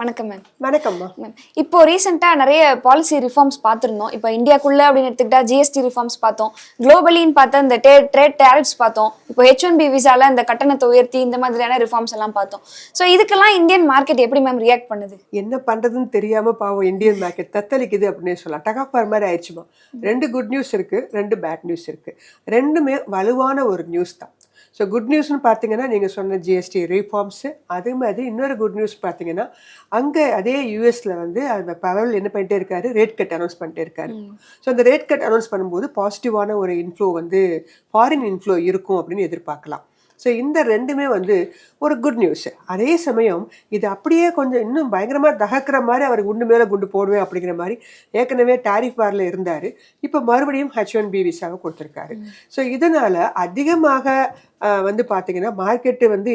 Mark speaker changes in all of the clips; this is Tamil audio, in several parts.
Speaker 1: வணக்கம் மேம்
Speaker 2: வணக்கம்மா
Speaker 1: மேம் இப்போ ரீசெண்டாக நிறைய பாலிசி ரிஃபார்ம்ஸ் பார்த்துருந்தோம். இப்போ இந்தியாக்குள்ள அப்படின்னு எடுத்துக்கிட்டா ஜிஎஸ்டி ரிஃபார்ம்ஸ் பார்த்தோம். குளோபலின்னு பார்த்தா இந்த டே ட்ரேட் டேரிஃப்ஸ் பார்த்தோம். இப்போ ஹெச் ஒன் பி விசால இந்த கட்டணத்தை உயர்த்தி இந்த மாதிரியான ரிஃபார்ம்ஸ் எல்லாம் பார்த்தோம். ஸோ இதுக்கெல்லாம் இந்தியன் மார்க்கெட் எப்படி மேம் ரியாக்ட் பண்ணுது?
Speaker 2: என்ன பண்றதுன்னு தெரியாம பாவம் இந்தியன் மார்க்கெட் தத்தளிக்குது அப்படின்னு சொல்லலாம். டகாப்பார் மாதிரி ஆயிடுச்சுமா ரெண்டு குட் நியூஸ் இருக்கு ரெண்டு பேட் நியூஸ் இருக்கு. ரெண்டுமே வலுவான ஒரு நியூஸ் தான். ஸோ குட் நியூஸ்னு பார்த்தீங்கன்னா நீங்கள் சொன்ன ஜிஎஸ்டி ரீஃபார்ம்ஸு அதே மாதிரி இன்னொரு குட் நியூஸ் பார்த்தீங்கன்னா அங்கே அதே யூஎஸ்ல வந்து அந்த பவல் என்ன பண்ணிட்டே இருக்காரு? ரேட் கட் அனௌன்ஸ் பண்ணிட்டே இருக்காரு. ஸோ அந்த ரேட் கட் அனௌன்ஸ் பண்ணும்போது பாசிட்டிவான ஒரு இன்ஃப்ளோ வந்து ஃபாரின் இன்ஃப்ளோ இருக்கும் அப்படின்னு எதிர்பார்க்கலாம். ஸோ இந்த ரெண்டுமே வந்து ஒரு குட் நியூஸ் அதே சமயம் இது அப்படியே கொஞ்சம் இன்னும் பயங்கரமாக தகக்கிற மாதிரி அவர் குண்டு மேலே குண்டு போடுவேன் அப்படிங்கிற மாதிரி ஏற்கனவே டாரிஃப் வாரில் இருந்தார். இப்போ மறுபடியும் ஹெச் ஒன் பி விசாவை கொடுத்துருக்காரு. ஸோ இதனால் அதிகமாக வந்து பார்த்தீங்கன்னா மார்க்கெட்டு வந்து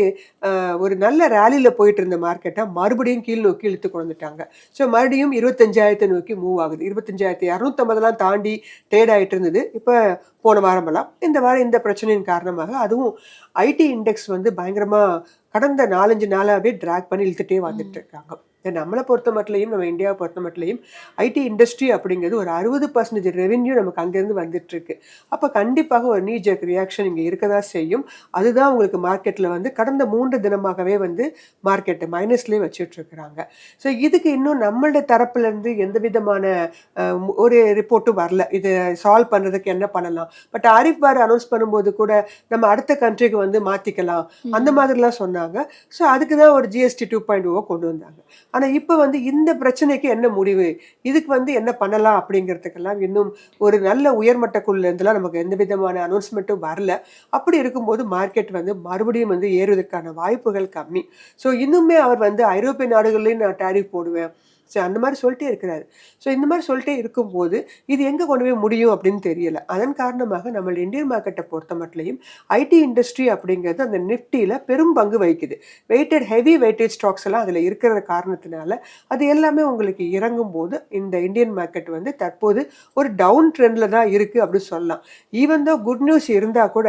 Speaker 2: ஒரு நல்ல ரேலியில் போயிட்டு இருந்த மார்க்கெட்டை மறுபடியும் கீழ் நோக்கி இழுத்து கொண்டு வந்துட்டாங்க ஸோ மறுபடியும் இருபத்தஞ்சாயிரத்தை நோக்கி மூவ் ஆகுது. இருபத்தஞ்சாயிரத்தி இரநூத்தம்பதெல்லாம் தாண்டி ட்ரேட் ஆகிட்டு இருந்தது. இப்போ போன வாரமெல்லாம் இந்த வாரம் இந்த பிரச்சனையின் காரணமாக அதுவும் ஐடி இண்டெக்ஸ் வந்து பயங்கரமாக கடந்த நாலஞ்சு நாளாகவே ட்ராக் பண்ணி இழுத்துட்டே வந்துட்டு இருக்காங்க நம்மளை பொறுத்த மட்டும் நம்ம இந்தியாவை பொறுத்த மட்டும் ஐடி இண்டஸ்ட்ரி அப்படிங்கிறது ஒரு அறுபது பர்சன்டேஜ் ரெவென்யூ நமக்கு அங்கேருந்து வந்துட்டு இருக்கு அப்போ கண்டிப்பாக ஒரு நீ ஜெக் ரியாக்ஷன் இங்கே இருக்க தான் செய்யும். அதுதான் உங்களுக்கு மார்க்கெட்டில் வந்து கடந்த மூன்று தினமாகவே வந்து மார்க்கெட்டை மைனஸ்லேயே வச்சுட்டு இருக்கிறாங்க ஸோ இதுக்கு இன்னும் நம்மளுடைய தரப்புலேருந்து எந்த விதமான ஒரு ரிப்போர்ட்டும் வரல. இதை சால்வ் பண்ணுறதுக்கு என்ன பண்ணலாம்? பட் ஆரிஃப் பார் அனௌன்ஸ் பண்ணும்போது கூட நம்ம அடுத்த கண்ட்ரிக்கு வந்து மாற்றிக்கலாம் அந்த மாதிரிலாம் சொன்னாங்க. ஸோ அதுக்கு தான் ஒரு ஜிஎஸ்டி டூ பாயிண்ட் ஓ கொண்டு வந்தாங்க. ஆனால் இப்போ வந்து இந்த பிரச்சனைக்கு என்ன முடிவு? இதுக்கு வந்து என்ன பண்ணலாம் அப்படிங்கிறதுக்கெல்லாம் இன்னும் ஒரு நல்ல உயர்மட்டக்குள்ளேருந்துலாம் நமக்கு எந்த விதமான அனௌன்ஸ்மெண்ட்டும் வரல. அப்படி இருக்கும்போது மார்க்கெட் வந்து மறுபடியும் வந்து ஏறுவதற்கான வாய்ப்புகள் கம்மி. ஸோ இன்னுமே அவர் வந்து ஐரோப்பிய நாடுகள்லேயும் நான் டேரிஃப் போடுவேன். ஸோ அந்த மாதிரி சொல்லிட்டே இருக்கிறாரு. ஸோ இந்த மாதிரி சொல்லிட்டே இருக்கும்போது இது எங்கே கொண்டு போய் முடியும் அப்படின்னு தெரியல. அதன் காரணமாக நம்ம இந்தியன் மார்க்கெட்டை பொறுத்த மட்டும் ஐடி இண்டஸ்ட்ரி அப்படிங்கிறது அந்த நிஃப்டியில் பெரும் பங்கு வகிக்குது. வெயிட்டட் ஹெவி வெயிட்டேஜ் ஸ்டாக்ஸ் எல்லாம் அதில் இருக்கிற காரணத்தினால அது எல்லாமே உங்களுக்கு இறங்கும் போது இந்த இந்தியன் மார்க்கெட் வந்து தற்போது ஒரு டவுன் ட்ரெண்டில் தான் இருக்குது அப்படின்னு சொல்லலாம். ஈவன் தான் குட் நியூஸ் இருந்தால் கூட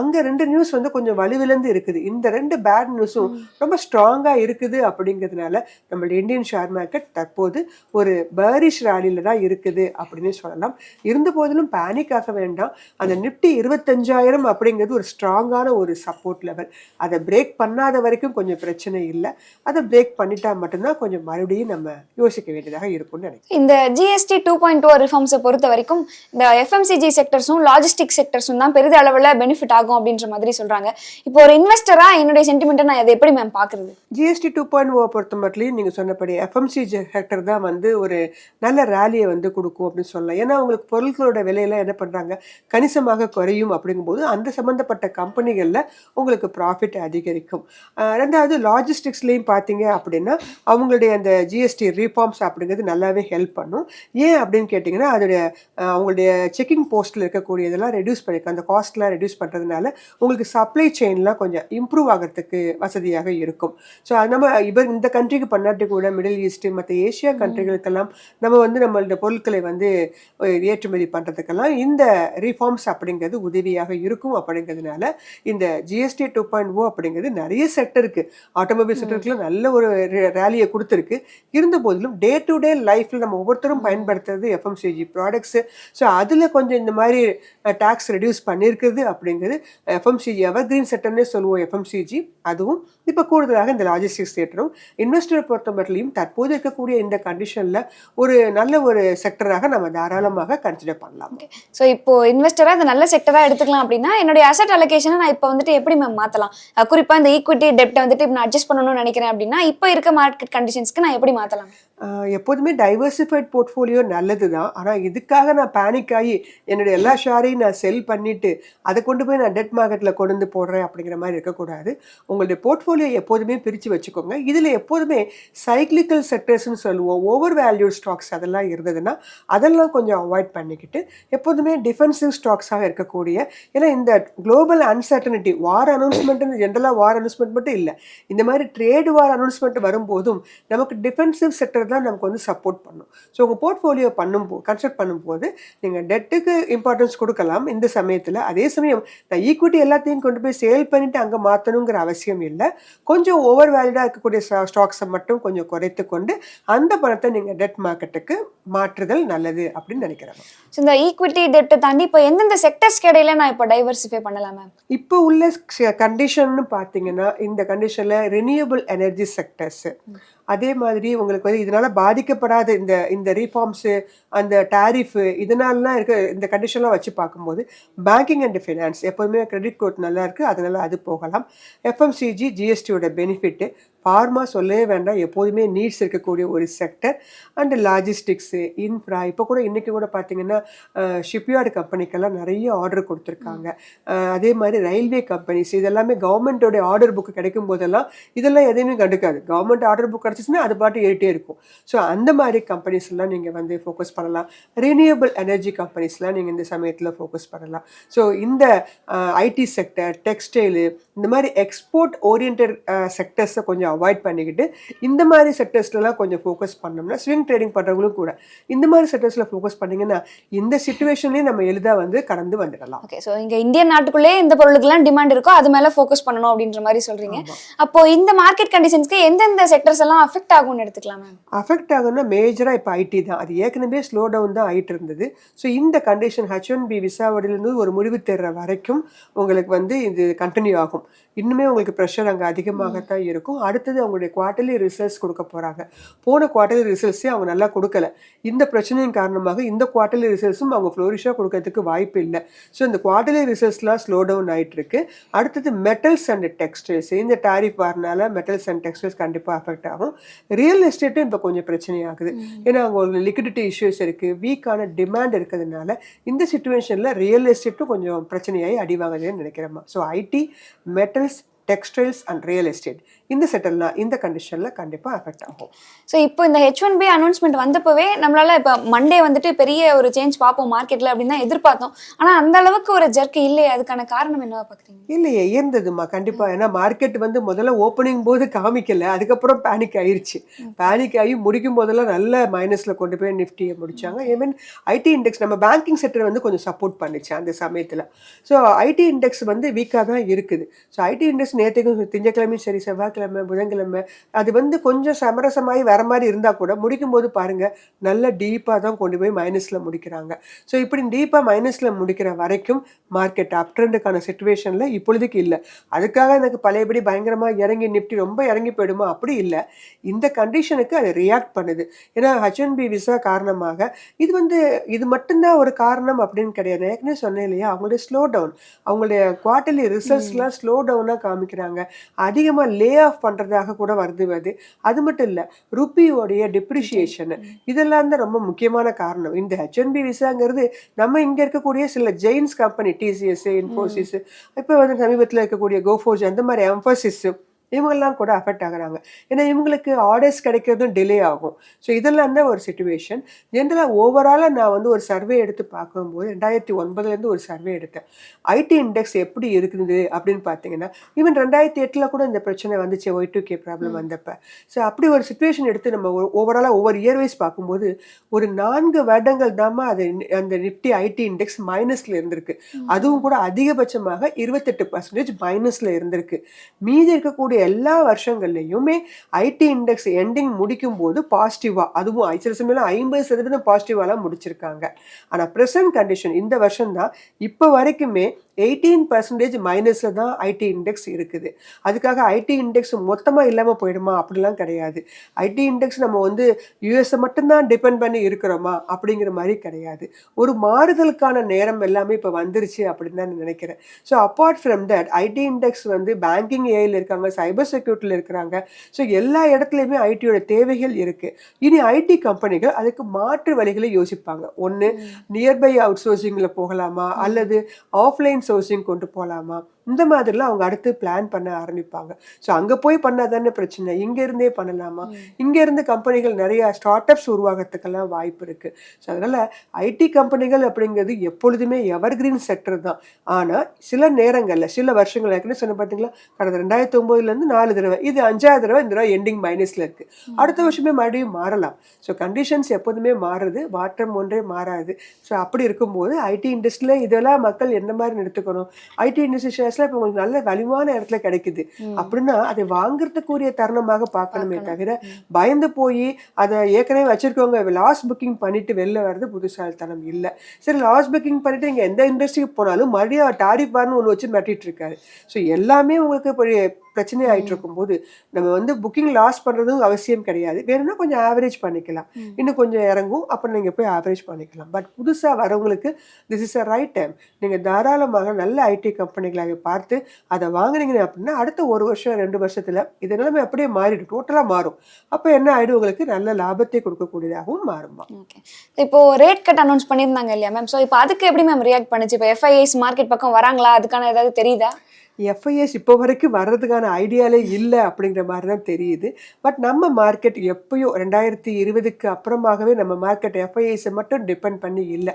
Speaker 2: அங்கே ரெண்டு நியூஸ் வந்து கொஞ்சம் வலுவிழந்து இருக்குது. இந்த ரெண்டு பேட் நியூஸும் ரொம்ப ஸ்ட்ராங்காக இருக்குது அப்படிங்கிறதுனால நம்மளுடைய இந்தியன் ஷேர் மார்க்கெட் தற்போது ஒரு பேரிஷ் ரேலியில் தான் இருக்குது அப்படின்னு சொல்லலாம். இருந்த போதிலும் பேனிக் ஆக வேண்டாம். அந்த நிப்டி இருபத்தஞ்சாயிரம் அப்படிங்கிறது ஒரு ஸ்ட்ராங்கான ஒரு சப்போர்ட் லெவல் அதை பிரேக் பண்ணாத வரைக்கும் கொஞ்சம் பிரச்சனை இல்லை. அதை பிரேக் பண்ணிட்டா மட்டும்தான் கொஞ்சம் மறுபடியும் நம்ம யோசிக்க வேண்டியதாக இருக்கும்னு நினைக்கிறேன்.
Speaker 1: இந்த ஜிஎஸ்டி டூ பாயிண்ட் டூ ரிஃபார்ம்ஸை பொறுத்த வரைக்கும் இந்த எஃப்எம்சிஜி செக்டர்ஸும் லாஜிஸ்டிக் செக்டர்ஸும் தான் பெரித அளவில் பெனிஃபிட் ஆகும் அப்படின்ற மாதிரி சொல்றாங்க. இப்போ ஒரு இன்வெஸ்டரா என்னுடைய சென்டிமெண்ட்டை நான் அதை எப்படி மேம் பார்க்கறது?
Speaker 2: ஜிஎஸ்டி டூ பாயிண்ட் ஓ பொறுத்த மட்டும் நீங்கள் சொன்னபடி எஃப்எம்சி ஃபேக்டர் தான் வந்து ஒரு நல்ல ரேலியை வந்து கொடுக்கும் அப்படின்னு சொல்லலாம். ஏன்னா அவங்களுக்கு பொருட்களோட விலையெல்லாம் என்ன பண்ணுறாங்க கணிசமாக குறையும் அப்படிங்கும்போது அந்த சம்மந்தப்பட்ட கம்பெனிகளில் உங்களுக்கு ப்ராஃபிட் அதிகரிக்கும். ரெண்டாவது லாஜிஸ்டிக்ஸ்லேயும் பார்த்தீங்க அப்படின்னா அவங்களுடைய அந்த ஜிஎஸ்டி ரீஃபார்ம்ஸ் அப்படிங்கிறது நல்லாவே ஹெல்ப் பண்ணும். ஏன் அப்படின்னு கேட்டிங்கன்னா அதோடைய அவங்களுடைய செக்கிங் போஸ்ட்டில் இருக்கக்கூடியதெல்லாம் ரெடியூஸ் பண்ணிக்கும். அந்த காஸ்ட்லாம் ரெடியூஸ் பண்ணுறதுனால உங்களுக்கு சப்ளை செயின்லாம் கொஞ்சம் இம்ப்ரூவ் ஆகிறதுக்கு வசதியாக இருக்கும். ஸோ நம்ம இப்போ இந்த கண்ட்ரிக்கு பண்ணாட்டி கூட மிடில் ஈஸ்ட் மற்ற ஏஷியா கண்ட்ரிகளுக்கெல்லாம் நம்ம வந்து நம்மளோட பொருட்களை வந்து ஏற்றுமதி பண்ணுறதுக்கெல்லாம் இந்த ரீஃபார்ம்ஸ் அப்படிங்கிறது உதவியாக இருக்கும் அப்படிங்கிறதுனால இந்த ஜிஎஸ்டி டூ பாயிண்ட் ஓ அப்படிங்கிறது நிறைய செக்டருக்கு ஆட்டோமொபைல் செக்டருக்குலாம் நல்ல ஒரு ரேலியை கொடுத்துருக்கு. இருந்த போதிலும் டே டு டே லைஃப்பில் நம்ம ஒவ்வொருத்தரும் பயன்படுத்துறது எஃப்எம்சிஜி ப்ராடக்ட்ஸு ஸோ அதில் கொஞ்சம் இந்த மாதிரி டேக்ஸ் ரெடியூஸ் பண்ணியிருக்குது அப்படிங்கிறது எஃப்எம்சிஜி எவர் கிரீன் செக்டர்னே சொல்லுவோம் எஃப்எம்சிஜி அதுவும் இப்போ கூடுதலாக இந்த லாஜிஸ்டிக்ஸ் தியேட்டரும் இன்வெஸ்டர் பொறுத்த மட்டும் தற்போது இருக்கக்கூடிய இந்த கண்டிஷனில் ஒரு நல்ல ஒரு செக்டராக நம்ம தாராளமாக கன்சிடர் பண்ணலாம்.
Speaker 1: ஸோ இப்போ இன்வெஸ்டராக இது நல்ல செக்டரா எடுத்துக்கலாம் அப்படின்னா என்னுடைய அசட் அலோகேஷனை நான் இப்போ வந்துட்டு எப்படி மேம் மாத்தலாம்? குறிப்பாக இந்த ஈக்விட்டி டெப்ட்டை வந்துட்டு இப்போ நான் அட்ஜஸ்ட் பண்ணணும்னு நினைக்கிறேன் அப்படின்னா இப்போ இருக்க மார்க்கெட் கண்டிஷன்ஸ்க்கு நான் எப்படி மாத்தலாம்?
Speaker 2: எப்போதுமே டைவர்சிஃபைட் போர்ட்ஃபோலியோ நல்லது தான் ஆனால் இதுக்காக நான் பேனிக் ஆகி என்னுடைய எல்லா ஷேரையும் நான் செல் பண்ணிவிட்டு அதை கொண்டு போய் நான் டெட் மார்க்கெட்டில் கொண்டு வந்து போடுறேன் அப்படிங்கிற மாதிரி இருக்கக்கூடாது. உங்களுடைய போர்ட்ஃபோலியோ எப்போதுமே பிரித்து வச்சுக்கோங்க. இதில் எப்போதுமே சைக்ளிக்கல் செக்டர்ஸ்னு சொல்லுவோம். ஓவர் வேல்யூ ஸ்டாக்ஸ் அதெல்லாம் இருந்ததுன்னா அதெல்லாம் கொஞ்சம் அவாய்ட் பண்ணிக்கிட்டு எப்போதுமே டிஃபென்சிவ் ஸ்டாக்ஸாக இருக்கக்கூடிய ஏன்னா இந்த குளோபல் அன்சர்டனிட்டி வார் அனௌன்ஸ்மெண்ட்னு ஜென்ரலாக வார் அனௌன்ஸ்மெண்ட் மட்டும் இல்லை. இந்த மாதிரி ட்ரேட் வார் அனௌன்ஸ்மெண்ட் வரும்போதும் நமக்கு டிஃபென்சிவ் செக்டர் தான் நமக்கு வந்து சப்போர்ட் பண்ணும். ஸோ உங்கள் போர்ட்ஃபோலியோ பண்ணும் கன்ஸ்ட்ரக்ட் பண்ணும்போது நீங்கள் டெட்டுக்கு இம்பார்ட்டன்ஸ் கொடுக்கலாம். இந்த சமயத்தில் அதே சமயம் நான் ஈக்விட்டி எல்லாத்தையும் கொண்டு போய் சேல் பண்ணிட்டு அங்கே மாற்றணுங்கிற அவசியம் இல்லை. கொஞ்சம் ஓவர் வேலிடாக இருக்கக்கூடிய ஸ்டாக்ஸை மட்டும் கொஞ்சம் குறைத்து கொண்டு அந்த பணத்தை நீங்கள் டெட் மார்க்கெட்டுக்கு மாற்றுதல் நல்லது அப்படின்னு நினைக்கிறேன்
Speaker 1: ஸோ இந்த ஈக்விட்டி டெட்டை தாண்டி இப்போ எந்தெந்த செக்டர்ஸ்க்கு இடையில நான் இப்போ டைவர்சிஃபை பண்ணலாம் மேம்?
Speaker 2: இப்போ உள்ள கண்டிஷன்னு பார்த்தீங்கன்னா இந்த கண்டிஷனில் ரினியூவபிள் எனர்ஜி செக்டர்ஸு அதே மாதிரி உங்களுக்கு வந்து இதனால் பாதிக்கப்படாத இந்த இந்த ரீஃபார்ம்ஸு அந்த டேரிஃபு இதனாலலாம் இருக்க இந்த கண்டிஷன்லாம் வச்சு பார்க்கும்போது பேங்கிங் அண்ட் ஃபினான்ஸ் எப்போதுமே கிரெடிட் கோட் நல்லா இருக்குது அதனால அது போகலாம். எஃப்எம்சிஜி ஜிஎஸ்டியோட பெனிஃபிட்டு ஃபார்மா சொல்லவே வேண்டாம். எப்போதுமே நீட்ஸ் இருக்கக்கூடிய ஒரு செக்டர் அண்டு லாஜிஸ்டிக்ஸு இன்ஃப்ரா இப்போ கூட இன்றைக்கி கூட பார்த்தீங்கன்னா ஷிப்யார்டு கம்பெனிக்கெல்லாம் நிறைய ஆர்டர் கொடுத்துருக்காங்க. அதே மாதிரி ரயில்வே கம்பெனிஸ் இதெல்லாமே கவர்மெண்ட்டோட ஆர்டர் புக்கு கிடைக்கும் போதெல்லாம் இதெல்லாம் எதையுமே கண்டுக்காது. கவர்மெண்ட் ஆர்டர் புக் கிடச்சிச்சுன்னா அது பாட்டு ஏறிட்டே இருக்கும். ஸோ அந்த மாதிரி கம்பெனிஸ்லாம் நீங்கள் வந்து ஃபோக்கஸ் பண்ணலாம். ரினியூவபிள் எனர்ஜி கம்பெனிஸ்லாம் நீங்கள் இந்த சமயத்தில் ஃபோக்கஸ் பண்ணலாம். ஸோ இந்த ஐடி செக்டர் டெக்ஸ்டைலு இந்த மாதிரி எக்ஸ்போர்ட் ஓரியன்ட் செக்டர்ஸை கொஞ்சம் அவாய்ட் பண்ணிக்கிட்டு இந்த மாதிரி செக்டர்ஸ்லாம் கொஞ்சம் ஃபோக்கஸ் பண்ணோம்னா ஸ்விங் ட்ரேடிங் பண்ணுறவங்களும் கூட இந்த மாதிரி செக்டர்ஸில் ஃபோக்கஸ் பண்ணிங்கன்னா இந்த சுச்சுவேஷன்லேயும் நம்ம எளிதாக வந்து கடந்து வந்துடலாம்.
Speaker 1: ஓகே ஸோ இங்க இந்தியன் நாட்டுக்குள்ளே இந்த பொருளுக்குலாம் டிமாண்ட் இருக்கோ அது மேல ஃபோக்கஸ் பண்ணணும் அப்படின்ற மாதிரி சொல்றீங்க. அப்போ இந்த மார்க்கெட் கண்டிஷன்ஸ்க்கு எந்தெந்த செக்டர்ஸ் எல்லாம் அஃபெக்ட் ஆகும்னு எடுத்துக்கலாம் மேம்
Speaker 2: அஃபெக்ட் ஆகும்னா மேஜராக இப்போ ஐடி தான். அது ஏற்கனவே ஸ்லோ டவுன் தான் ஆயிட்டு இருந்தது. ஸோ இந்த கண்டிஷன் ஹச் ஒன் பி விசாவடிலிருந்து ஒரு முடிவு தேர்ற வரைக்கும் உங்களுக்கு வந்து இது கண்டினியூ ஆகும். இன்னுமே உங்களுக்கு ப்ரெஷர் அங்கே அதிகமாகத்தான் இருக்கும். அடுத்தது அவங்களுடைய குவார்ட்டர்லி ரிசல்ட்ஸ் கொடுக்க போகிறாங்க போன குவார்ட்டர்லி ரிசல்ட்ஸே அவங்க நல்லா கொடுக்கல. இந்த பிரச்சனையின் காரணமாக இந்த குவார்ட்டர்லி ரிசல்ட்ஸும் அவங்க ஃப்ளோரிஷாக கொடுக்கறதுக்கு வாய்ப்பு இல்லை. ஸோ இந்த குவார்ட்டர்லி ரிசல்ட்ஸ்லாம் ஸ்லோ டவுன் ஆயிட்டு இருக்கு அடுத்தது மெட்டல்ஸ் அண்ட் டெக்ஸ்டைல்ஸ் இந்த டாரிஃப் வரனால மெட்டல்ஸ் அண்ட் டெக்ஸ்டைல்ஸ் கண்டிப்பாக அஃபெக்ட் ஆகும். ரியல் எஸ்டேட்டும் இப்போ கொஞ்சம் பிரச்சனையாகுது. ஏன்னா அங்கே ஒரு லிக்விடிட்டி இஷ்யூஸ் இருக்குது வீக்கான டிமாண்ட் இருக்கிறதுனால இந்த சுச்சுவேஷனில் ரியல் எஸ்டேட்டும் கொஞ்சம் பிரச்சனையாகி அடிவாங்குதுன்னு நினைக்கிறேம்மா. So IT metals textiles and real estate இந்த செட்டல்லாம் இந்த கண்டிஷனில் கண்டிப்பாக அஃபெக்ட் ஆகும்.
Speaker 1: ஸோ இப்போ இந்த ஹெச் ஒன் பி அனௌன்ஸ்மெண்ட் வந்தப்பவே நம்மளால இப்போ மண்டே வந்துட்டு பெரிய ஒரு சேஞ்ச் பார்ப்போம் மார்க்கெட்ல அப்படின்னு தான் எதிர்பார்த்தோம். ஆனா அந்த அளவுக்கு ஒரு ஜர்க்கு இல்லையே அதுக்கான காரணம் என்னவா பாக்குறீங்க
Speaker 2: இல்லையே இருந்ததுமா கண்டிப்பா. ஏன்னா மார்க்கெட் வந்து முதல்ல ஓப்பனிங் போது காமிக்கல அதுக்கப்புறம் பேனிக் ஆயிருச்சு. பேனிக் ஆகி முடிக்கும் போதெல்லாம் நல்ல மைனஸ்ல கொண்டு போய் நிஃப்டியை முடிச்சாங்க. ஈவன் ஐடி இண்டெக்ஸ் நம்ம பேங்கிங் செக்டர் வந்து கொஞ்சம் சப்போர்ட் பண்ணுச்சு அந்த சமயத்துல. ஸோ ஐடி இண்டெக்ஸ் வந்து வீக்காக தான் இருக்குது. ஸோ ஐடி இண்டெக்ஸ் நேற்றுக்கும் திங்கக்கிழமையும் சரி செவ்வாய்க்கிழமை புதன்கிழமை அது வந்து கொஞ்சம் சமரசமாகி வர மாதிரி இருந்தால் கூட முடிக்கும் போது பாருங்க நல்ல டீப்பாக தான் கொண்டு போய் மைனஸில் முடிக்கிறாங்க. ஸோ இப்படி டீப்பாக மைனஸில் முடிக்கிற வரைக்கும் மார்க்கெட் அப் ட்ரெண்டுக்கான சுச்சுவேஷனில் இப்பொழுதுக்கு இல்லை. அதுக்காக எனக்கு பழையபடி பயங்கரமாக இறங்கி நிஃப்டி ரொம்ப இறங்கி போயிடுமா? அப்படி இல்லை. இந்த கண்டிஷனுக்கு அது ரியாக்ட் பண்ணுது. ஏன்னா ஹச்என்பி விசா காரணமாக இது வந்து இது மட்டும்தான் ஒரு காரணம் அப்படின்னு கிடையாது. ஏற்கனவே சொன்னேன் இல்லையா? அவங்களுடைய ஸ்லோ டவுன் அவங்களுடைய குவார்ட்டர்லி ரிசல்ட்ஸ்லாம் ஸ்லோ டவுனாக காமிக்கிறாங்க. அதிகமாக லே ஆஃப் பண்ணுறதாக கூட வருது அது. அது மட்டும் இல்லை ருப்பியோடைய டிப்ரிஷியேஷன் இதெல்லாம் தான் ரொம்ப முக்கியமான காரணம். இந்த ஹெச்என்பி விசாங்கிறது நம்ம இங்கே இருக்கக்கூடிய சில ஜெயின்ஸ் கம்பெனி டிசிஎஸ் இன்ஃபோசிஸ் இப்போ வந்து சமீபத்தில் இருக்கக்கூடிய கோஃபோஜ் அந்த மாதிரி எம்ஃபோசிஸ் இவங்கெல்லாம் கூட அஃபெக்ட் ஆகுறாங்க. ஏன்னா இவங்களுக்கு ஆர்டர்ஸ் கிடைக்கிறதும் டிலே ஆகும். ஸோ இதெல்லாம் தான் ஒரு சுச்சுவேஷன் ஜென்ரலாக ஓவராலாக நான் வந்து ஒரு சர்வே எடுத்து பார்க்கும்போது ரெண்டாயிரத்தி ஒன்பதுலேருந்து ஒரு சர்வே எடுத்தேன். ஐடி இண்டெக்ஸ் எப்படி இருக்குது அப்படின்னு பார்த்தீங்கன்னா ஈவன் ரெண்டாயிரத்தி எட்டில் கூட இந்த பிரச்சனை வந்துச்சு ஒய் டூ கே ப்ராப்ளம் வந்தப்ப. ஸோ அப்படி ஒரு சுச்சுவேஷன் எடுத்து நம்ம ஓவராலாக ஒவ்வொரு இயர் வைஸ் பார்க்கும்போது ஒரு நான்கு வருடங்கள் தாம்மா அது அந்த நிஃப்டி ஐடி இண்டெக்ஸ் மைனஸில் இருந்திருக்கு. அதுவும் கூட அதிகபட்சமாக இருபத்தெட்டு பர்சன்டேஜ் மைனஸில் இருந்திருக்கு. மீதி இருக்கக்கூடிய எல்லா வருஷங்கள்லையுமே ஐடி இண்டெக்ஸ் எண்டிங் முடிக்கும் போது பாசிட்டிவாக அதுவும் சில சமயம் ஐம்பது சதவீதம் பாசிட்டிவாலாம் முடிச்சிருக்காங்க. ஆனால் ப்ரெசன்ட் கண்டிஷன் இந்த வருஷம் தான் இப்போ வரைக்குமே எயிட்டீன் பர்சன்டேஜ் மைனஸில் தான் ஐடி இண்டெக்ஸ் இருக்குது. அதுக்காக ஐடி இண்டெக்ஸ் மொத்தமாக இல்லாமல் போயிடுமா? அப்படிலாம் கிடையாது. ஐடி இண்டெக்ஸ் நம்ம வந்து யூஎஸை மட்டும்தான் டிபெண்ட் பண்ணி இருக்கிறோமா? அப்படிங்கிற மாதிரி கிடையாது. ஒரு மாறுதலுக்கான நேரம் எல்லாமே இப்போ வந்துருச்சு அப்படின்னு தான் நினைக்கிறேன். So apart from that IT index வந்து பேங்கிங் ஏயில் இருக்காங்க சைபர் செக்யூரிட்டியில் இருக்கிறாங்க. ஸோ எல்லா இடத்துலையுமே ஐடியோட தேவைகள் இருக்குது இனி ஐடி கம்பெனிகள் அதுக்கு மாற்று வழிகளை யோசிப்பாங்க. ஒன்று நியர்பை அவுட் சோர்சிங்கில் போகலாமா? அல்லது ஆஃப்லைன் சோர்சிங் கொண்டு போகலாமா இந்த மாதிரிலாம் அவங்க அடுத்து பிளான் பண்ண ஆரம்பிப்பாங்க. ஸோ அங்கே போய் பண்ணாதானே பிரச்சனை. இங்க இருந்தே பண்ணலாமா? இங்க இருந்து கம்பெனிகள் நிறைய ஸ்டார்ட் அப்ஸ் உருவாகிறதுக்கெல்லாம் வாய்ப்பு இருக்கு. ஸோ அதனால ஐடி கம்பெனிகள் அப்படிங்கிறது எப்பொழுதுமே எவர்கிரீன் செக்டர் தான். ஆனா சில நேரங்கள்ல சில வருஷங்கள் ஏற்கனவே சொன்ன பார்த்தீங்களா கடந்த ரெண்டாயிரத்தி ஒன்பதுல இருந்து நாலு தடவை இது அஞ்சாவது தடவை இந்த தடவை எண்டிங் மைனஸ்ல இருக்கு. அடுத்த வருஷமே மறுபடியும் மாறலாம். ஸோ கண்டிஷன்ஸ் எப்போதுமே மாறுது மாற்றம் ஒன்றே மாறாது. ஸோ அப்படி இருக்கும்போது ஐடி இண்டஸ்ட்ரியில் இதெல்லாம் மக்கள் என்ன மாதிரி எடுத்துக்கணும் ஐடி இண்டஸ்ட்ரி ஷேர்ஸ்லாம் இப்போ உங்களுக்கு நல்ல வலிவான இடத்துல கிடைக்குது. அப்படின்னா அதை வாங்குறதுக்குரிய தருணமாக பார்க்கணுமே தவிர பயந்து போய் அதை ஏற்கனவே வச்சிருக்கவங்க லாஸ் புக்கிங் பண்ணிட்டு வெளில வர்றது புதுசாலித்தனம் இல்லை. சரி லாஸ் புக்கிங் பண்ணிட்டு நீங்கள் எந்த இண்டஸ்ட்ரிக்கு போனாலும் மறுபடியும் டாரிஃபார்னு ஒன்று வச்சு மிரட்டிட்டு இருக்காரு. ஸோ எல்லாமே உங்களுக்கு இப்போ பிரச்சனை ஆயிட்டு இருக்கும்போது நம்ம வந்து புக்கிங் லாஸ் பண்ணுறதும் அவசியம் கிடையாது. வேணும்னா கொஞ்சம் ஆவரேஜ் பண்ணிக்கலாம். இன்னும் கொஞ்சம் இறங்கும் அப்புறம் நீங்கள் போய் ஆவரேஜ் பண்ணிக்கலாம். பட் புதுசாக வரவங்களுக்கு this is a right time நீங்கள் தாராளமாக நல்ல ஐடி கம்பெனிகளாக பார்த்து அதை வாங்குனீங்க அப்படின்னா அடுத்த ஒரு வருஷம் ரெண்டு வருஷத்தில் இது நிலைமை அப்படியே மாறிடும். டோட்டலாக மாறும். அப்போ என்ன ஆயிடும் உங்களுக்கு? நல்ல லாபத்தை கொடுக்கக்கூடியதாகவும் மாறுமா.
Speaker 1: ஓகே இப்போ ரேட் கட் அனௌன்ஸ் பண்ணியிருந்தாங்க இல்லையா மேம் ஸோ இப்போ அதுக்கு எப்படி மேம் ரியாக்ட் பண்ணுச்சு? இப்போ எஃப்ஐஎஸ் மார்க்கெட் பக்கம் வராங்களா? அதுக்கான ஏதாவது தெரியுதா?
Speaker 2: எஃப்ஐஎஸ் இப்போ வரைக்கும் வர்றதுக்கான ஐடியாலே இல்லை அப்படிங்கிற மாதிரி தான் தெரியுது. பட் நம்ம மார்க்கெட் எப்பயோ ரெண்டாயிரத்தி இருபதுக்கு அப்புறமாகவே நம்ம மார்க்கெட் எஃப்ஐஎஸை மட்டும் டிபெண்ட் பண்ணி இல்லை.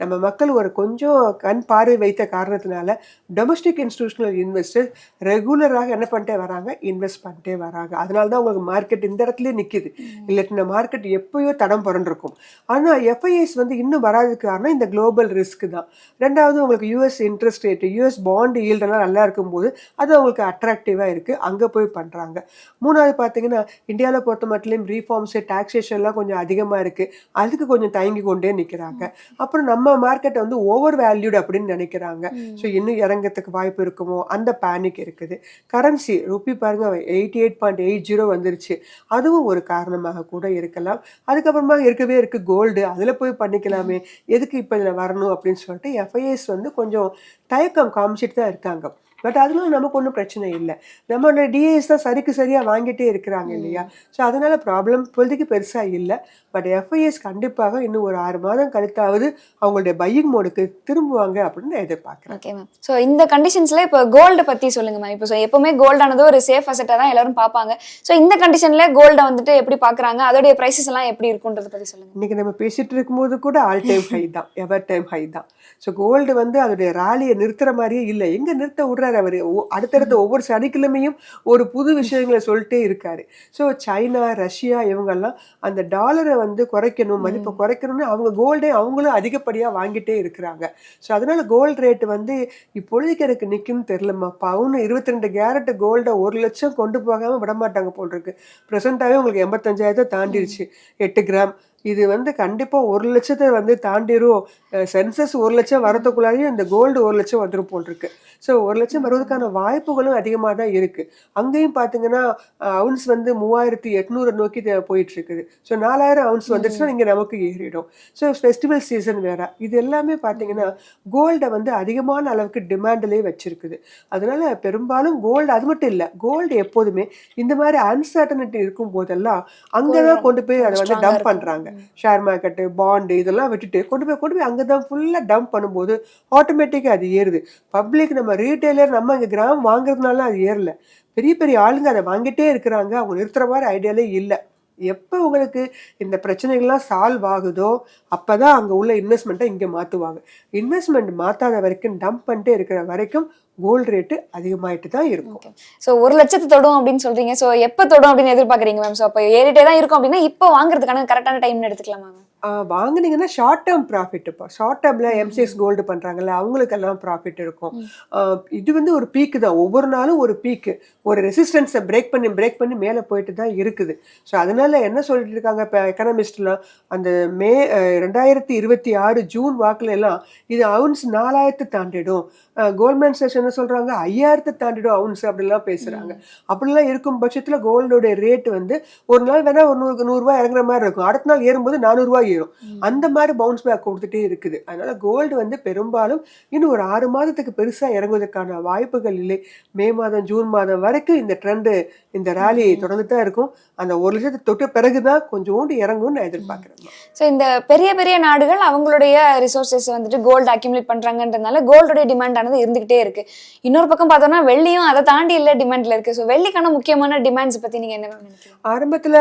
Speaker 2: நம்ம மக்கள் ஒரு கொஞ்சம் கண் பார்வை வைத்த காரணத்தினால டொமஸ்டிக் இன்ஸ்டிடியூஷனல் இன்வெஸ்டர் ரெகுலராக என்ன பண்ணிட்டே வராங்க? இன்வெஸ்ட் பண்ணிட்டே வராங்க. அதனால தான் உங்களுக்கு மார்க்கெட் இந்த இடத்துல நிற்கிது இல்லாட்டின மார்க்கெட் எப்பயோ தடம் புரண்டிருக்கும். ஆனால் எஃப்ஐஎஸ் வந்து இன்னும் வராததுக்கு காரணம் இந்த குளோபல் ரிஸ்க் தான். ரெண்டாவது உங்களுக்கு US interest rate US bond ஈல்டெல்லாம் நல்லா இருக்கும்போது அது அவங்களுக்கு அட்ராக்டிவாக இருக்குது அங்கே போய் பண்ணுறாங்க மூணாவது பார்த்தீங்கன்னா இந்தியாவில் பொறுத்த மட்டும் ரீஃபார்ம்ஸு டாக்ஸேஷன்லாம் கொஞ்சம் அதிகமாக இருக்குது அதுக்கு கொஞ்சம் தயங்கி கொண்டே நிற்கிறாங்க அப்புறம் நம்ம மார்க்கெட்டை வந்து ஓவர் வேல்யூடு அப்படின்னு நினைக்கிறாங்க. ஸோ இன்னும் இறங்கறதுக்கு வாய்ப்பு இருக்குமோ? அந்த பேனிக் இருக்குது. கரன்சி ருப்பி பாருங்க eighty eight point eight zero வந்துருச்சு. அதுவும் ஒரு காரணமாக கூட இருக்கலாம். அதுக்கப்புறமா இருக்கவே இருக்குது கோல்டு அதில் போய் பண்ணிக்கலாமே. எதுக்கு இப்போ இதில் வரணும் அப்படின்னு சொல்லிட்டு எஃப்ஐஎஸ் வந்து கொஞ்சம் தயக்கம் காமிச்சிட்டு தான் இருக்காங்க. பட் அதெல்லாம் நமக்கு ஒன்றும் பிரச்சனை இல்லை. நம்மளோட டிஏஎஸ் தான் சரிக்கு சரியாக வாங்கிட்டே இருக்கிறாங்க இல்லையா? ஸோ அதனால ப்ராப்ளம் இப்போதைக்கு பெருசாக இல்லை. பட் எஃப்ஐஎஸ் கண்டிப்பாக இன்னும் ஒரு ஆறு மாதம் கழித்தாவது அவங்களுடைய பையிங் மோடுக்கு திரும்புவாங்க அப்படின்னு நான் எதிர்பார்க்குறேன்.
Speaker 1: ஓகே மேம் ஸோ இந்த கண்டிஷன்ஸ்ல இப்போ கோல்டு பத்தி சொல்லுங்க மேம் இப்போ எப்பவுமே கோல்டானது ஒரு சேஃப் அசெட்டாக தான் எல்லாரும் பார்ப்பாங்க. ஸோ இந்த கண்டிஷன்ல கோல்டை வந்துட்டு எப்படி பார்க்கறாங்க? அதோடைய ப்ரைஸஸ் எல்லாம் எப்படி இருக்குன்றத பத்தி சொல்லுங்க.
Speaker 2: இன்னைக்கு நம்ம பேசிட்டு இருக்கும்போது கூட ஆல் டைம் ஹை தான். எவர் டைம் ஹை தான். ஸோ கோல்டு வந்து அதோடைய ராலியை நிறுத்துற மாதிரியே இல்லை. எங்க நிறுத்த விடுறாரு அவர். அடுத்தடுத்த ஒவ்வொரு சனிக்கிழமையும் ஒரு புது விஷயங்களை சொல்லிட்டே இருக்காரு. ஸோ சைனா ரஷ்யா இவங்கெல்லாம் அந்த டாலரை வந்து குறைக்கணும் மதிப்பை குறைக்கணும்னு அவங்க கோல்டே அவங்களும் அதிகப்படியாக வாங்கிட்டே இருக்கிறாங்க. ஸோ அதனால கோல்டு ரேட் வந்து இப்பொழுதைக்கு எனக்கு நிற்கும்னு தெரிலம்மா பவுன் இருபத்தி ரெண்டு கேரட் கோல்டை ஒரு லட்சம் கொண்டு போகாமல் விட மாட்டாங்க போல் இருக்கு. ப்ரெசென்ட்டாகவே உங்களுக்கு எண்பத்தஞ்சாயிரத்தை தாண்டிடுச்சு எட்டு கிராம் இது வந்து கண்டிப்பாக ஒரு லட்சத்தை வந்து தாண்டிரும். சென்சஸ் ஒரு லட்சம் வரதுக்குள்ளாரையும் இந்த கோல்டு ஒரு லட்சம் வந்துடும் போல் இருக்கு ஸோ ஒரு லட்சம் வருவதற்கான வாய்ப்புகளும் அதிகமாக தான் இருக்குது அங்கேயும் பார்த்தீங்கன்னா அவுன்ஸ் வந்து மூவாயிரத்தி எட்நூறு நோக்கி தே- போயிட்டு இருக்குது ஸோ நாலாயிரம் அவுன்ஸ் வந்துச்சுன்னா இங்கே நமக்கு ஏறிடும். ஸோ ஃபெஸ்டிவல் சீசன் வேற. இது எல்லாமே பார்த்தீங்கன்னா கோல்டை வந்து அதிகமான அளவுக்கு டிமாண்ட்லேயே வச்சிருக்குது. அதனால பெரும்பாலும் கோல்டு அது மட்டும் இல்லை கோல்டு எப்போதுமே இந்த மாதிரி அன்சர்டனிட்டி இருக்கும் போதெல்லாம் அங்கே தான் கொண்டு போய் அதை வந்து டம்ப். பண்ணுறாங்க ஷேர் மார்க்கெட்டு பாண்டு இதெல்லாம் விட்டுட்டு கொண்டு போய் கொண்டு போய் அங்கே தான் ஃபுல்லாக டம்ப் பண்ணும்போது ஆட்டோமேட்டிக்காக அது ஏறுது. பப்ளிக் நம்ம ரீட்டைலர் நம்ம இங்கே கிராம் வாங்குறதுனால அது ஏறல. பெரிய பெரிய ஆளுங்க அதை வாங்கிட்டே இருக்கிறாங்க. அவங்க நிறுத்துற மாதிரி ஐடியாலே இல்லை. எப்போ உங்களுக்கு இந்த பிரச்சனைகள்லாம் சால்வ் ஆகுதோ அப்போ தான் அங்கே உள்ள இன்வெஸ்ட்மெண்ட்டை இங்கே மாற்றுவாங்க இன்வெஸ்ட்மெண்ட் மாற்றாத வரைக்கும் டம்ப் பண்ணிட்டே இருக்கிற வரைக்கும் கோல்டு ரேட்டு அதிகமாயிட்டு தான் இருக்கும்.
Speaker 1: ஸோ ஒரு லட்சத்து தொடும் அப்படின்னு சொல்கிறீங்க ஸோ எப்போ தொடும் அப்படின்னு எதிர்பார்க்குறீங்க மேம் ஸோ அப்போ ஏறிட்டே தான் இருக்கும் அப்படின்னா இப்போ வாங்குறதுக்கான கரெக்டான டைம்னு எடுத்துக்கலாமா மேம்
Speaker 2: வாங்குனீங்கன்னா ஷார்ட் டேர்ம் ப்ராஃபிட் இப்போ. ஷார்ட் டேர்மில் எம்சிஎஸ் கோல்டு பண்ணுறாங்கல்ல அவங்களுக்கெல்லாம் ப்ராஃபிட் இருக்கும் இது வந்து ஒரு பீக்கு தான். ஒவ்வொரு நாளும் ஒரு பீக்கு ஒரு ரெசிஸ்டன்ஸை பிரேக் பண்ணி பிரேக் பண்ணி மேலே போயிட்டு தான் இருக்குது. ஸோ அதனால என்ன சொல்லிட்டு இருக்காங்க இப்போ எக்கனாமிஸ்ட்லாம் அந்த மே ரெண்டாயிரத்தி இருபத்தி ஆறு ஜூன் வாக்குல எல்லாம் இது அவுன்ஸ் நாலாயிரத்து தாண்டிடும். கோல்ட்மேன் செஷன் என்ன சொல்கிறாங்க ஐயாயிரத்து தாண்டிடும் அவுன்ஸ் அப்படிலாம் பேசுகிறாங்க அப்படிலாம் இருக்கும் பட்சத்தில் கோல்டோட ரேட் வந்து ஒரு நாள் வேணால் ஒரு நூறு நூறுரூவா இறங்குற மாதிரி இருக்கும். அடுத்த நாள் ஏறும்போது நானூறுரூவா மாறிடும். அந்த மாதிரி பவுன்ஸ் பேக் கொடுத்துட்டே இருக்குது. அதனால கோல்டு வந்து பெரும்பாலும் இன்னும் ஒரு ஆறு மாதத்துக்கு பெருசா இறங்குவதற்கான வாய்ப்புகள் இல்லை. மே மாதம் ஜூன் மாதம் வரைக்கும் இந்த ட்ரெண்டு இந்த ரேலி தொடர்ந்து தான் இருக்கும். அந்த ஒரு லட்சத்தை தொட்ட பிறகுதான் கொஞ்சோண்டு இறங்கும்னு நான் எதிர்பார்க்கிறேன்.
Speaker 1: ஸோ இந்த பெரிய பெரிய நாடுகள் அவங்களுடைய ரிசோர்சஸ் வந்துட்டு கோல்டு அக்யூமுலேட் பண்றாங்கன்றதுனால கோல்டுடைய டிமாண்ட் ஆனது இருந்துகிட்டே இருக்கு. இன்னொரு பக்கம் பார்த்தோம்னா வெள்ளியும் அதை தாண்டி இல்ல டிமாண்ட்ல இருக்கு. ஸோ வெள்ளிக்கான முக்கியமான டிமாண்ட்ஸ் பத்தி நீங்க என்ன
Speaker 2: ஆரம்பத்துல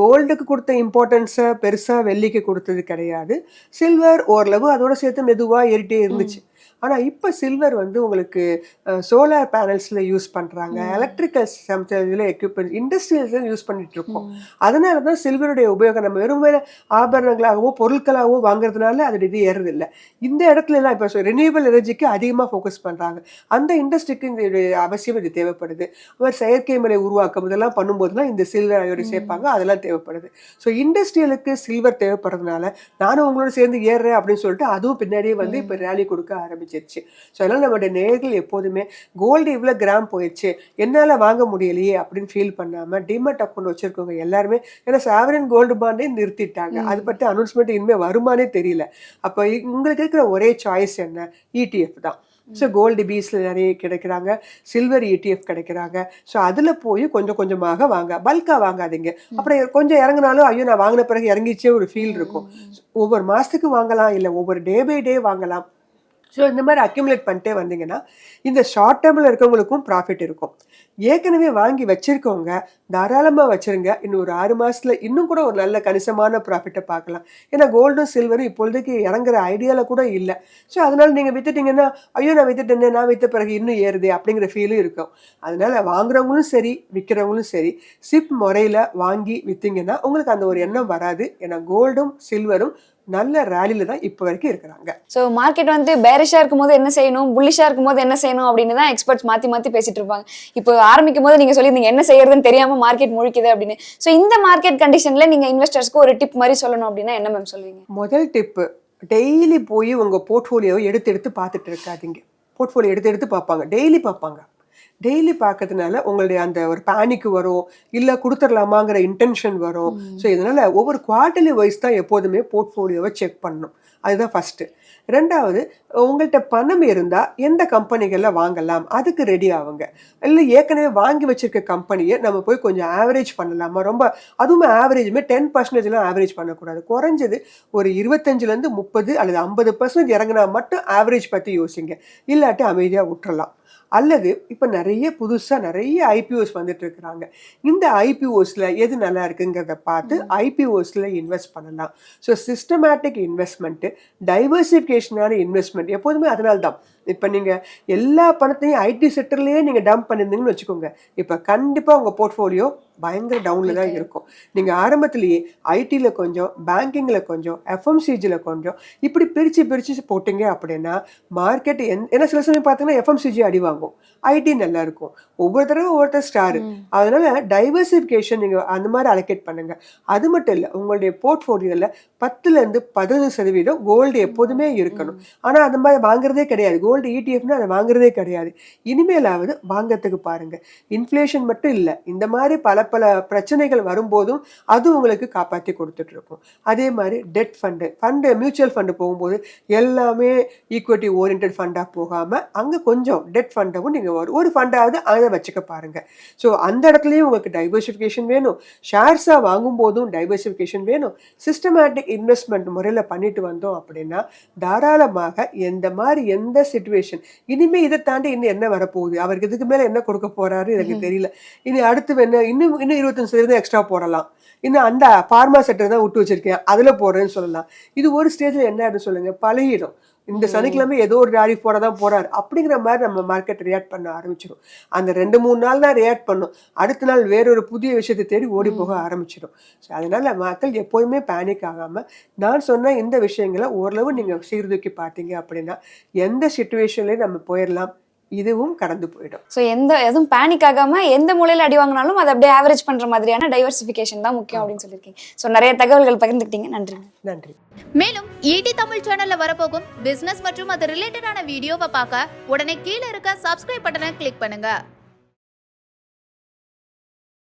Speaker 2: கோல்டுக்கு கொடுத்த இம்பார்ட்டன்ஸை பெருசா வெள்ளிக்கு கொடுத்தது கிடையாது. சில்வர் ஓரளவு அதோட சேர்த்து மெதுவா ஏறிட்டே இருந்துச்சு. ஆனா இப்ப சில்வர் வந்து உங்களுக்கு சோலார் பேனல்ஸ்ல யூஸ் பண்றாங்க. எலக்ட்ரிக்கல் இதுல எக்யூப்மெண்ட் இண்டஸ்ட்ரியல்ஸ்ல யூஸ் பண்ணிட்டு இருக்கோம் அதனால தான் சில்வருடைய உபயோகம் நம்ம வெறும் ஆபரணங்களாகவோ பொருட்களாகவோ வாங்குறதுனால அது இது ஏறுறது இல்லை இந்த இடத்துல எல்லாம் இப்போ ரினியூவல் எனர்ஜிக்கு அதிகமாக ஃபோக்கஸ் பண்றாங்க. அந்த இண்டஸ்ட்ரிக்கு இந்த அவசியம் இது தேவைப்படுது. அவர் செயற்கை மலை உருவாக்கம் இதெல்லாம் பண்ணும்போதுலாம் இந்த சில்வர் அயோடி சேர்ப்பாங்க. அதெல்லாம் தேவைப்படுது. ஸோ இண்டஸ்ட்ரியலுக்கு சில்வர் தேவைப்படுறதுனால நானும் உங்களோட சேர்ந்து ஏறுறேன் அப்படின்னு சொல்லிட்டு அதுவும் பின்னாடியே வந்து இப்போ ரேலி கொடுக்க ஆரம்பிச்சிருச்சு ஸோ அதனால நம்மளுடைய நேர்கள் எப்போதுமே கோல்டு இவ்வளோ கிராம் போயிடுச்சு என்னால் வாங்க முடியலையே அப்படின்னு ஃபீல் பண்ணாமல் டிமெட் அக்கௌண்ட் வச்சிருக்கவங்க எல்லாருமே ஏன்னா சாவரின் கோல்டு பாண்டே நிறுத்திட்டாங்க. அது பற்றி அனௌன்ஸ்மெண்ட் இனிமேல் வருமானே தெரியல. அப்போ உங்களுக்கு இருக்கிற ஒரே சாய்ஸ் என்ன? இடிஎஃப் தான். ஸோ கோல்டு பீஸில் நிறைய கிடைக்கிறாங்க. சில்வர் இடிஎஃப் கிடைக்கிறாங்க. ஸோ அதில் போய் கொஞ்சம் கொஞ்சமாக வாங்க. பல்காக வாங்காதீங்க. அப்புறம் கொஞ்சம் இறங்குனாலும் ஐயோ நான் வாங்கின பிறகு இறங்கிச்சே ஒரு ஃபீல் இருக்கும். ஒவ்வொரு மாதத்துக்கு வாங்கலாம். இல்லை ஒவ்வொரு டே பை டே வாங்கலாம். ஸோ இந்த மாதிரி அக்யூமுலேட் பண்ணிட்டே வந்தீங்கன்னா இந்த ஷார்ட் டேர்மில் இருக்கவங்களுக்கும் ப்ராஃபிட் இருக்கும். ஏற்கனவே வாங்கி வச்சுருக்கவங்க தாராளமாக வச்சிருங்க. இன்னும் ஒரு ஆறு மாதத்தில் இன்னும் கூட ஒரு நல்ல கணிசமான ப்ராஃபிட்டை பார்க்கலாம். ஏன்னா கோல்டும் சில்வரும் இப்பொழுதுக்கு இறங்குற ஐடியாவில் கூட இல்லை. ஸோ அதனால நீங்கள் விற்றுட்டிங்கன்னா ஐயோ நான் வித்துட்டேனே நான் வித்த பிறகு இன்னும் ஏறுதே அப்படிங்கிற ஃபீலும் இருக்கும். அதனால் வாங்குறவங்களும் சரி விற்கிறவங்களும் சரி சிப் முறையில் வாங்கி விற்றீங்கன்னா உங்களுக்கு அந்த ஒரு எண்ணம் வராது. ஏன்னா கோல்டும் சில்வரும் நல்ல ரேலியில தான் இப்போ வரைக்கும் இருக்கிறாங்க.
Speaker 1: ஸோ மார்க்கெட் வந்து பேரிஷா இருக்கும்போது என்ன செய்யணும்? புல்லிஷா இருக்கும்போது என்ன செய்யணும்? அப்படின்னு தான் எக்ஸ்பர்ட்ஸ் மாத்தி மாத்தி பேசிட்டு இருப்பாங்க. இப்போ ஆரம்பிக்கும் போது நீங்க சொல்லியிருந்தீங்க என்ன செய்யறதுன்னு தெரியாம மார்க்கெட் முழிக்குது அப்படின்னு. ஸோ இந்த மார்க்கெட் கண்டிஷன்ல நீங்க இன்வெஸ்டர்ஸ்க்கு ஒரு டிப் மாதிரி சொல்லணும் அப்படின்னா என்ன மேம் சொல்லுவீங்க?
Speaker 2: முதல் டிப்பு டெய்லி போய் உங்கள் போர்ட்ஃபோலியோவை எடுத்து எடுத்து பார்த்துட்டு இருக்காதீங்க. போர்ட்ஃபோலியோ எடுத்து எடுத்து பார்ப்பாங்க. டெய்லி பார்ப்பாங்க. டெய்லி பார்க்கறதுனால உங்களுடைய அந்த ஒரு பேனிக் வரும். இல்லை கொடுத்துடலாமாங்கிற இன்டென்ஷன் வரும். ஸோ இதனால ஒவ்வொரு குவார்ட்டர்லி வைஸ் தான் எப்போதுமே போர்ட்ஃபோலியோவை செக் பண்ணணும். அதுதான் ஃபர்ஸ்ட் ரெண்டாவது உங்கள்கிட்ட பணம் இருந்தால் எந்த கம்பெனிகளில் வாங்கலாம்? அதுக்கு ரெடி ஆகுங்க இல்லை ஏற்கனவே வாங்கி வச்சிருக்க கம்பெனியை நம்ம போய் கொஞ்சம் ஆவரேஜ் பண்ணலாமா? ரொம்ப அதுவுமே ஆவரேஜுமே டென் பர்சன்டேஜ்லாம் ஆவரேஜ் பண்ணக்கூடாது. குறைஞ்சது ஒரு இருபத்தஞ்சிலேருந்து முப்பது அல்லது ஐம்பது பர்சன்டேஜ் இறங்கினா மட்டும் ஆவரேஜ் பற்றி யோசிங்க. இல்லாட்டி அமைதியாக விட்டுறலாம். அல்லது இப்போ நிறைய புதுசாக நிறைய ஐபிஓஸ் வந்துட்டு இருக்கிறாங்க. இந்த ஐபிஓஸில் எது நல்லா இருக்குங்கிறத பார்த்து ஐபிஓஸில் இன்வெஸ்ட் பண்ணலாம். ஸோ சிஸ்டமேட்டிக் இன்வெஸ்ட்மெண்ட்டு டைவர்சிஃபிகேஷனான இன்வெஸ்ட்மெண்ட் எப்போதுமே அதனால தான் இப்போ நீங்கள் எல்லா பணத்தையும் ஐடி செக்டர்லேயே நீங்கள் டம்ப் பண்ணியிருந்தீங்கன்னு வச்சுக்கோங்க. இப்போ கண்டிப்பாக உங்கள் போர்ட்ஃபோலியோ பயங்கர டவுனில் தான் இருக்கும். நீங்கள் ஆரம்பத்திலேயே ஐடியில் கொஞ்சம் பேங்கிங்கில் கொஞ்சம் எஃப்எம்சிஜியில் கொஞ்சம் இப்படி பிரித்து பிரித்து போட்டிங்க அப்படின்னா மார்க்கெட் என் ஏன்னா சில சமயம் பார்த்தீங்கன்னா எஃப்எம்சிஜி அடி வாங்கும். ஐடி நல்லா இருக்கும். ஒவ்வொரு தடவை ஒவ்வொருத்தர் ஸ்டாரு அதனால டைவர்சிஃபிகேஷன் நீங்கள் அந்த மாதிரி அலோகேட் பண்ணுங்க. அது மட்டும் இல்லை உங்களுடைய போர்ட்ஃபோலியோவில் பத்துலேருந்து பதினஞ்சு சதவீதம் கோல்டு எப்போதுமே இருக்கணும். ஆனால் அந்த மாதிரி வாங்குறதே கிடையாது. கோல்டு இடிஎஃப்னு அதை வாங்குறதே கிடையாது. இனிமேலாவது வாங்கறதுக்கு பாருங்க. இன்ஃப்ளேஷன் மட்டும் இல்லை இந்த மாதிரி பல பல பிரச்சனைகள் வரும்போதும் அது உங்களுக்கு காப்பாற்றி கொடுத்துட்டு இருக்கும். அதே மாதிரி debt fund fund mutual fund போகும்போது எல்லாமே ஈக்குவிட்டி ஓரியன்ட் ஃபண்டாக போகாமல் அங்கே கொஞ்சம் டெட் ஃபண்டவும் நீங்கள் ஒரு ஒரு ஃபண்டாவது அதை வச்சுக்க பாருங்க. ஸோ அந்த இடத்துலையும் உங்களுக்கு டைவர்சிஃபிகேஷன் வேணும். ஷேர்ஸாக வாங்கும் போதும் டைவர்சிஃபிகேஷன் வேணும். சிஸ்டமேட்டிக் இன்வெஸ்ட்மெண்ட் முறையில் பண்ணிட்டு வந்தோம் அப்படின்னா தாராளமாக எந்த மாதிரி எந்த சுச்சுவேஷன் இனிமே இதை தாண்டி இன்னும் என்ன வரப்போகுது? அவருக்கு இதுக்கு மேலே என்ன கொடுக்க போறாரு? எனக்கு தெரியல. இனி அடுத்து என்ன இன்னும் இன்னும் இருபத்தஞ்சு சதவீதம் எக்ஸ்ட்ரா போடலாம். இன்னும் அந்த ஃபார்மா செக்டர் தான் விட்டு வச்சிருக்கேன். அதில் போடுறேன்னு சொல்லலாம். இது ஒரு ஸ்டேஜில் என்ன ஆயிடும் சொல்லுங்க? பழகிடும். இந்த சனிக்கிழமை ஏதோ ஒரு ராடி போட தான் போறாரு. அப்படிங்கிற மாதிரி நம்ம மார்க்கெட் ரியாக்ட் பண்ண ஆரம்பிச்சிடும் அந்த ரெண்டு மூணு நாள் தான் ரியாக்ட் பண்ணும். அடுத்த நாள் வேறொரு புதிய விஷயத்தை தேடி ஓடி போக ஆரம்பிச்சிடும் ஸோ அதனால மக்கள் எப்போதுமே பேனிக் ஆகாம நான் சொன்ன இந்த விஷயங்களை ஓரளவு நீங்க சீர்தூக்கி பார்த்தீங்க அப்படின்னா எந்த சுச்சுவேஷன்லயும் நம்ம போயிடலாம் இதுவும் கடந்து போயிடும்.
Speaker 1: ஸோ எந்த எதுவும் பேனிக் ஆகாம எந்த மூலையில அடி வாங்கினாலும் அதை அப்படியே ஆவரேஜ் பண்ற மாதிரியான டைவர்சிஃபிகேஷன் தான் முக்கியம் அப்படின்னு சொல்லியிருக்கீங்க. ஸோ நிறைய தகவல்கள் பகிர்ந்துக்கிட்டீங்க. நன்றி
Speaker 2: நன்றி.
Speaker 3: மேலும் ஈடி தமிழ் சேனல்ல வரப்போகும் பிசினஸ் மற்றும் அது ரிலேட்டடான வீடியோவை பார்க்க உடனே கீழே இருக்க சப்ஸ்கிரைப் பட்டனை கிளிக் பண்ணுங்க.